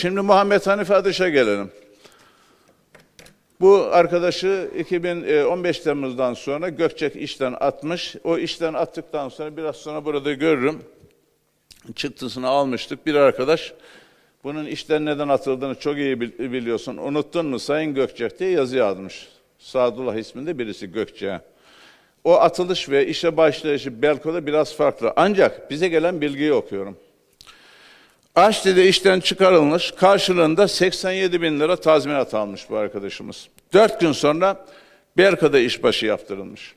Şimdi Muhammed Hanife Adış'a gelelim. Bu arkadaşı 2015 Temmuz'dan sonra Gökçek işten atmış. O işten attıktan sonra biraz sonra burada görürüm. Çıktısını almıştık. Bir arkadaş bunun işten neden atıldığını çok iyi bil- biliyorsun. Unuttun mu Sayın Gökçek diye yazı yazmış. Sadullah isminde birisi Gökçek'e. O atılış ve işe başlayışı Belko'da biraz farklı. Ancak bize gelen bilgiyi okuyorum. Aşti'de işten çıkarılmış, karşılığında 87 bin lira tazminat almış bu arkadaşımız. Dört gün sonra Berka'da işbaşı yaptırılmış.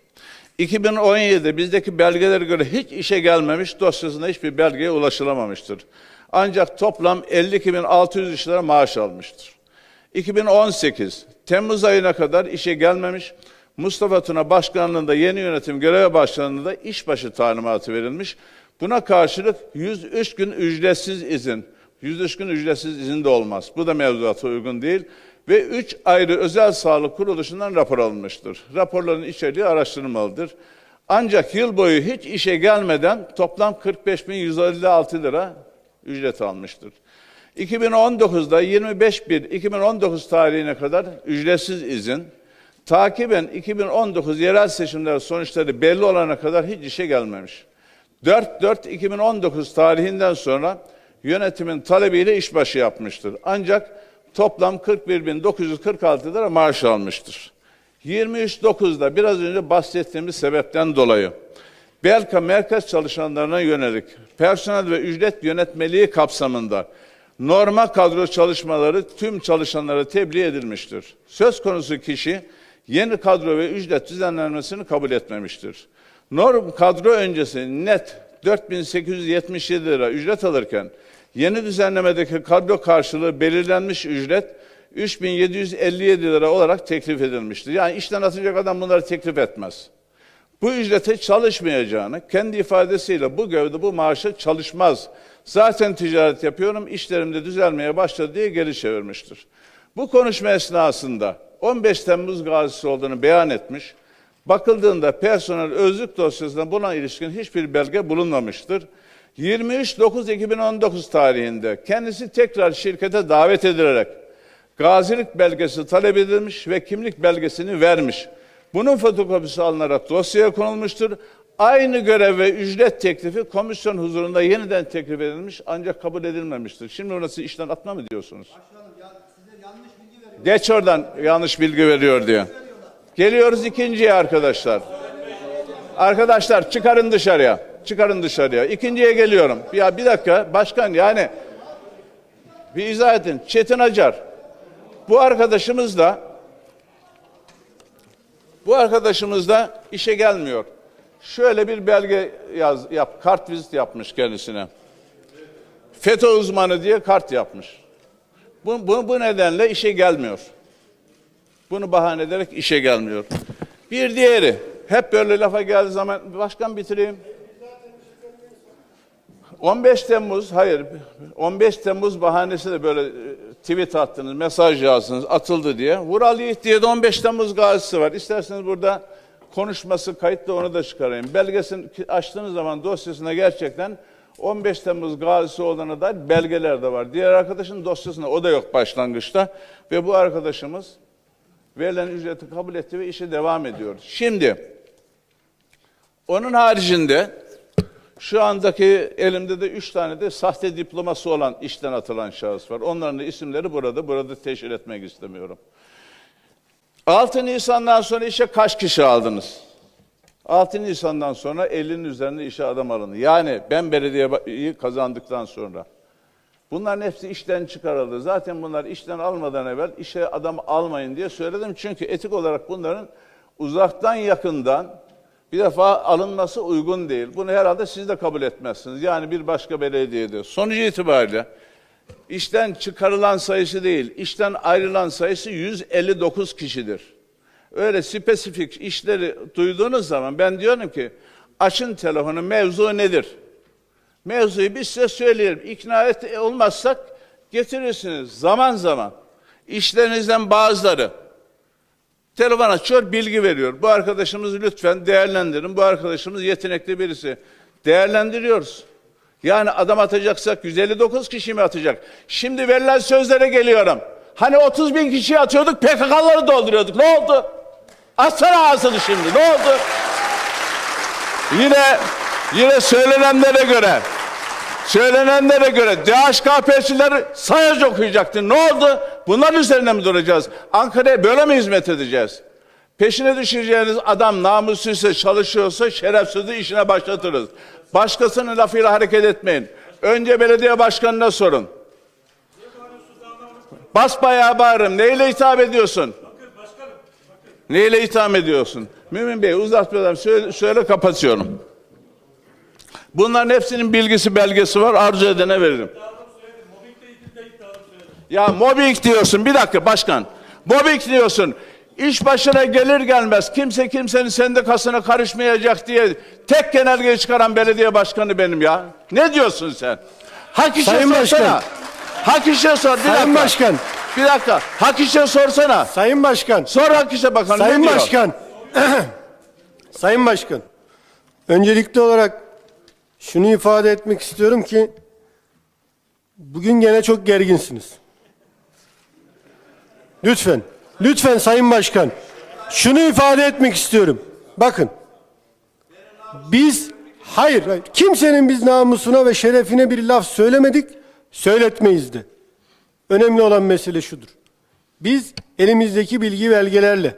2017'de bizdeki belgelere göre hiç işe gelmemiş, dosyasında hiçbir belgeye ulaşılamamıştır. Ancak toplam 52.600 iş lira maaş almıştır. 2018 Temmuz ayına kadar işe gelmemiş. Mustafa Tuna başkanlığında yeni yönetim göreve başlandığında işbaşı talimatı verilmiş. Buna karşılık 103 gün ücretsiz izin. 103 gün ücretsiz izin de olmaz. Bu da mevzuata uygun değil. Ve 3 ayrı özel sağlık kuruluşundan rapor alınmıştır. Raporların içeriği araştırılmalıdır. Ancak yıl boyu hiç işe gelmeden toplam 45.156 lira ücret almıştır. 2019'da 25.1.2019 tarihine kadar ücretsiz izin, takiben 2019 yerel seçimler sonuçları belli olana kadar hiç işe gelmemiş. 4-4-2019 tarihinden sonra yönetimin talebiyle işbaşı yapmıştır. Ancak toplam 41.946 lira maaş almıştır. 23.9'da biraz önce bahsettiğimiz sebepten dolayı Belka merkez çalışanlarına yönelik personel ve ücret yönetmeliği kapsamında norma kadro çalışmaları tüm çalışanlara tebliğ edilmiştir. Söz konusu kişi yeni kadro ve ücret düzenlenmesini kabul etmemiştir. Norm kadro öncesi net 4877 lira ücret alırken yeni düzenlemedeki kadro karşılığı belirlenmiş ücret 3757 lira olarak teklif edilmiştir. Yani işten atacak adam bunları teklif etmez. Bu ücrete çalışmayacağını kendi ifadesiyle bu gövde bu maaşa çalışmaz. Zaten ticaret yapıyorum işlerim de düzelmeye başladı diye geri çevirmiştir. Bu konuşma esnasında 15 Temmuz gazisi olduğunu beyan etmiş. Bakıldığında personel özlük dosyasında buna ilişkin hiçbir belge bulunmamıştır. 23.9.2019 tarihinde kendisi tekrar şirkete davet edilerek gazilik belgesi talep edilmiş ve kimlik belgesini vermiş. Bunun fotokopisi alınarak dosyaya konulmuştur. Aynı görev ve ücret teklifi komisyon huzurunda yeniden teklif edilmiş ancak kabul edilmemiştir. Şimdi orası işten atma mı diyorsunuz? Geç oradan yanlış bilgi veriyor diye. Geliyoruz ikinciye arkadaşlar. Arkadaşlar çıkarın dışarıya. Çıkarın dışarıya. İkinciye geliyorum. Ya bir dakika başkan yani bir izah edin. Çetin Acar. Bu arkadaşımız da bu arkadaşımız da işe gelmiyor. Şöyle bir belge yaz, yap, kart vizit yapmış kendisine. FETÖ uzmanı diye kart yapmış. Bu, bu, bu nedenle işe gelmiyor. Bunu bahane ederek işe gelmiyor. Bir diğeri, hep böyle lafa geldiği zaman, başkan bitireyim. 15 Temmuz, hayır, 15 Temmuz bahanesi de böyle e, tweet attınız, mesaj yazdınız, atıldı diye. Vural Yiğit diye de 15 Temmuz gazisi var. İsterseniz burada konuşması kayıtlı onu da çıkarayım. Belgesini açtığınız zaman dosyasına gerçekten 15 Temmuz gazisi olduğuna dair belgeler de var. Diğer arkadaşın dosyasında o da yok başlangıçta. Ve bu arkadaşımız verilen ücreti kabul etti ve işe devam ediyor. Şimdi onun haricinde şu andaki elimde de üç tane de sahte diploması olan işten atılan şahıs var. Onların da isimleri burada. Burada teşhir etmek istemiyorum. 6 Nisan'dan sonra işe kaç kişi aldınız? 6 Nisan'dan sonra 50'nin üzerinde işe adam alındı. Yani ben belediyeyi kazandıktan sonra. Bunların hepsi işten çıkarıldı. Zaten bunlar işten almadan evvel işe adam almayın diye söyledim. Çünkü etik olarak bunların uzaktan yakından bir defa alınması uygun değil. Bunu herhalde siz de kabul etmezsiniz. Yani bir başka belediyede. Sonucu itibariyle işten çıkarılan sayısı değil, işten ayrılan sayısı 159 kişidir. Öyle spesifik işleri duyduğunuz zaman ben diyorum ki açın telefonu mevzu nedir? Mevzuyu biz size söyleyelim. İkna et olmazsak getirirsiniz zaman zaman. İşlerinizden bazıları telefon açıyor, bilgi veriyor. Bu arkadaşımızı lütfen değerlendirin. Bu arkadaşımız yetenekli birisi. Değerlendiriyoruz. Yani adam atacaksak 159 kişi mi atacak? Şimdi verilen sözlere geliyorum. Hani 30 bin kişi atıyorduk PKK'ları dolduruyorduk. Ne oldu? Atsana ağzını şimdi. Ne oldu? Yine yine söylenenlere göre söylenenlere göre DHKP'çileri sayacı okuyacaktı. Ne oldu? Bunların üzerine mi duracağız? Ankara'ya böyle mi hizmet edeceğiz? Peşine düşeceğiniz adam namussuzsa çalışıyorsa şerefsizliği işine başlatırız. Başkasının lafıyla hareket etmeyin. Önce belediye başkanına sorun. Basbayağı bağırın. Neyle hitap ediyorsun? Neyle itham ediyorsun? Mümin Bey uzatmadan söyle, söyle kapatıyorum. Bunların hepsinin bilgisi belgesi var. Arzu edene veririm. Ya mobbing diyorsun. Bir dakika başkan. Mobbing diyorsun. İş başına gelir gelmez kimse kimsenin sendikasına karışmayacak diye tek genelge çıkaran belediye başkanı benim ya. Ne diyorsun sen? Hak işe Sayın sorsana. Başkan. Hak işe sor. Bir Sayın dakika. Başkan. Bir dakika. Hak işe sorsana. Sayın Başkan, Sor hak işe bakalım. Sayın? Başkan, Sayın Başkan, öncelikli olarak şunu ifade etmek istiyorum ki bugün gene çok gerginsiniz. Lütfen, lütfen Sayın Başkan, şunu ifade etmek istiyorum. Bakın, biz hayır, hayır, kimsenin biz namusuna ve şerefine bir laf söylemedik, söyletmeyiz de. Önemli olan mesele şudur. Biz elimizdeki bilgi belgelerle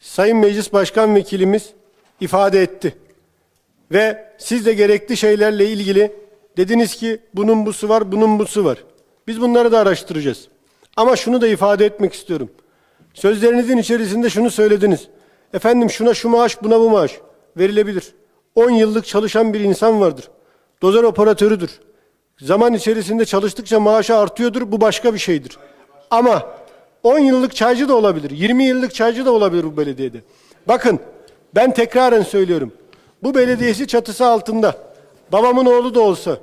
Sayın Meclis Başkan Vekilimiz ifade etti. Ve siz de gerekli şeylerle ilgili dediniz ki bunun busu var, bunun busu var. Biz bunları da araştıracağız. Ama şunu da ifade etmek istiyorum. Sözlerinizin içerisinde şunu söylediniz. Efendim şuna şu maaş, buna bu maaş verilebilir. 10 yıllık çalışan bir insan vardır. Dozer operatörüdür. Zaman içerisinde çalıştıkça maaşı artıyordur. Bu başka bir şeydir. Ama 10 yıllık çaycı da olabilir. 20 yıllık çaycı da olabilir bu belediyede. Bakın ben tekraren söylüyorum. Bu belediyesi çatısı altında babamın oğlu da olsa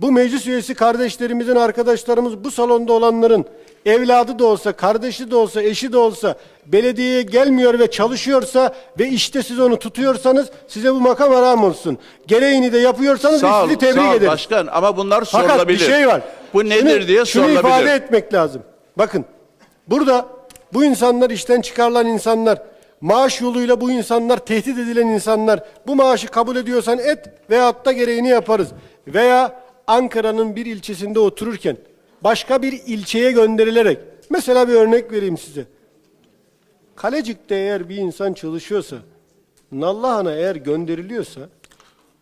bu meclis üyesi kardeşlerimizin, arkadaşlarımız, bu salonda olanların evladı da olsa, kardeşi de olsa, eşi de olsa belediyeye gelmiyor ve çalışıyorsa ve işte siz onu tutuyorsanız size bu makam haram olsun. Gereğini de yapıyorsanız Sağ ol, sizi tebrik sağ ol ederiz. başkan ama bunlar Fakat sorulabilir. bir şey var. Bu nedir Şunu- diye şunu sorulabilir. ifade etmek lazım. Bakın burada bu insanlar işten çıkarılan insanlar, maaş yoluyla bu insanlar tehdit edilen insanlar, bu maaşı kabul ediyorsan et veyahut da gereğini yaparız. Veya Ankara'nın bir ilçesinde otururken başka bir ilçeye gönderilerek, mesela bir örnek vereyim size. Kalecik'te eğer bir insan çalışıyorsa, Nallıhan'a eğer gönderiliyorsa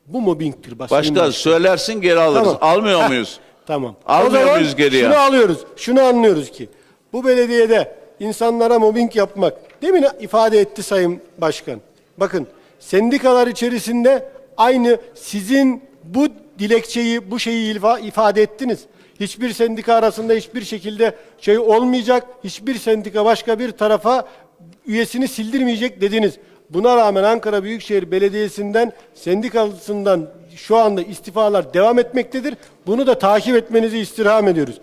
bu mobbingtir. Sayın Başkan söylersin geri alırız. Tamam. Almıyor Heh, muyuz? Tamam. Almıyor muyuz geriye? Şunu alıyoruz. Şunu anlıyoruz ki bu belediyede insanlara mobbing yapmak demin ifade etti Sayın Başkan. Bakın sendikalar içerisinde aynı sizin bu dilekçeyi, bu şeyi ifa- ifade ettiniz. Hiçbir sendika arasında hiçbir şekilde şey olmayacak. Hiçbir sendika başka bir tarafa üyesini sildirmeyecek dediniz. Buna rağmen Ankara Büyükşehir Belediyesi'nden sendikalısından şu anda istifalar devam etmektedir. Bunu da takip etmenizi istirham ediyoruz.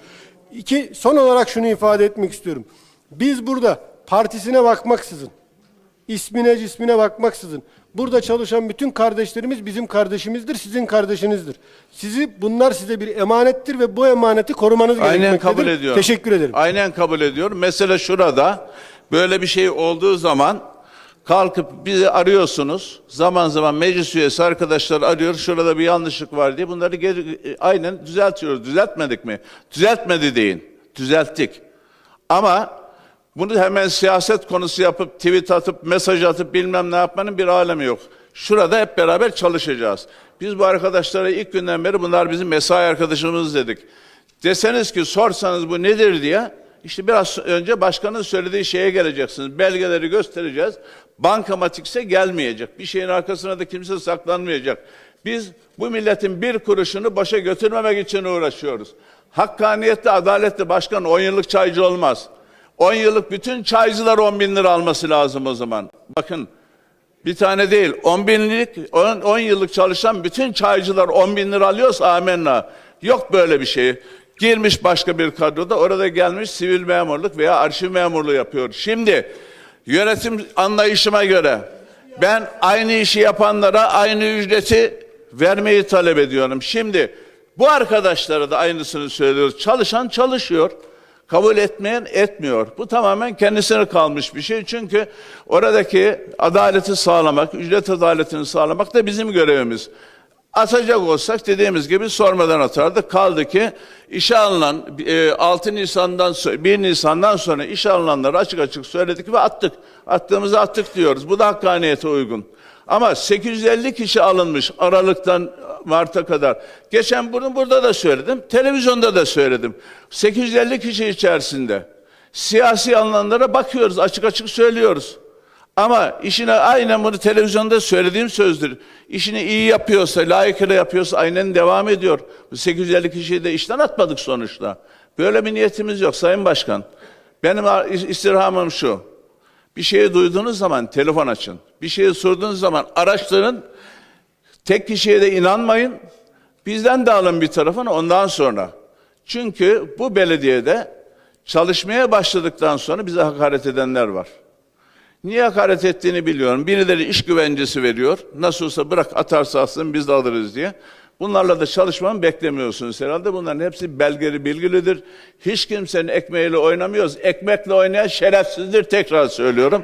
İki, son olarak şunu ifade etmek istiyorum. Biz burada partisine bakmaksızın, ismine cismine bakmaksızın burada çalışan bütün kardeşlerimiz bizim kardeşimizdir, sizin kardeşinizdir. Sizi bunlar size bir emanettir ve bu emaneti korumanız Aynen gerekmektedir. kabul ediyorum. Teşekkür ederim. Aynen kabul ediyorum. Mesele şurada. Böyle bir şey olduğu zaman kalkıp bizi arıyorsunuz. Zaman zaman meclis üyesi arkadaşlar arıyor. Şurada bir yanlışlık var diye. Bunları geri, aynen düzeltiyoruz. Düzeltmedik mi? Düzeltmedi deyin. Düzelttik. Ama bunu hemen siyaset konusu yapıp tweet atıp mesaj atıp bilmem ne yapmanın bir alemi yok. Şurada hep beraber çalışacağız. Biz bu arkadaşlara ilk günden beri bunlar bizim mesai arkadaşımız dedik. Deseniz ki sorsanız bu nedir diye işte biraz önce başkanın söylediği şeye geleceksiniz. Belgeleri göstereceğiz. Bankamatikse gelmeyecek. Bir şeyin arkasına da kimse saklanmayacak. Biz bu milletin bir kuruşunu başa götürmemek için uğraşıyoruz. Hakkaniyetli, adaletli başkan 10 yıllık çaycı olmaz. 10 yıllık bütün çaycılar 10 bin lira alması lazım o zaman. Bakın bir tane değil 10 binlik 10, 10 yıllık çalışan bütün çaycılar 10 bin lira alıyorsa amenna. Yok böyle bir şey. Girmiş başka bir kadroda orada gelmiş sivil memurluk veya arşiv memurluğu yapıyor. Şimdi yönetim anlayışıma göre ben aynı işi yapanlara aynı ücreti vermeyi talep ediyorum. Şimdi bu arkadaşlara da aynısını söylüyoruz. Çalışan çalışıyor. Kabul etmeyen etmiyor. Bu tamamen kendisine kalmış bir şey. Çünkü oradaki adaleti sağlamak, ücret adaletini sağlamak da bizim görevimiz. Atacak olsak dediğimiz gibi sormadan atardık. Kaldı ki işe alınan e, 6 Nisan'dan sonra 1 Nisan'dan sonra işe alınanları açık açık söyledik ve attık. Attığımızı attık diyoruz. Bu da hakkaniyete uygun. Ama 850 kişi alınmış Aralık'tan Mart'a kadar. Geçen bunu burada da söyledim. Televizyonda da söyledim. 850 kişi içerisinde siyasi alınanlara bakıyoruz. Açık açık söylüyoruz. Ama işine aynen bunu televizyonda söylediğim sözdür. İşini iyi yapıyorsa, layıkıyla yapıyorsa aynen devam ediyor. Bu 850 kişiyi de işten atmadık sonuçta. Böyle bir niyetimiz yok Sayın Başkan. Benim istirhamım şu. Bir şeyi duyduğunuz zaman telefon açın. Bir şeyi sorduğunuz zaman araştırın. Tek kişiye de inanmayın. Bizden de alın bir tarafını ondan sonra. Çünkü bu belediyede çalışmaya başladıktan sonra bize hakaret edenler var. Niye hakaret ettiğini biliyorum. Birileri iş güvencesi veriyor. Nasıl olsa bırak atarsa atsın biz de alırız diye. Bunlarla da çalışmamı beklemiyorsunuz herhalde. Bunların hepsi belgeli bilgilidir. Hiç kimsenin ekmeğiyle oynamıyoruz. Ekmekle oynayan şerefsizdir tekrar söylüyorum.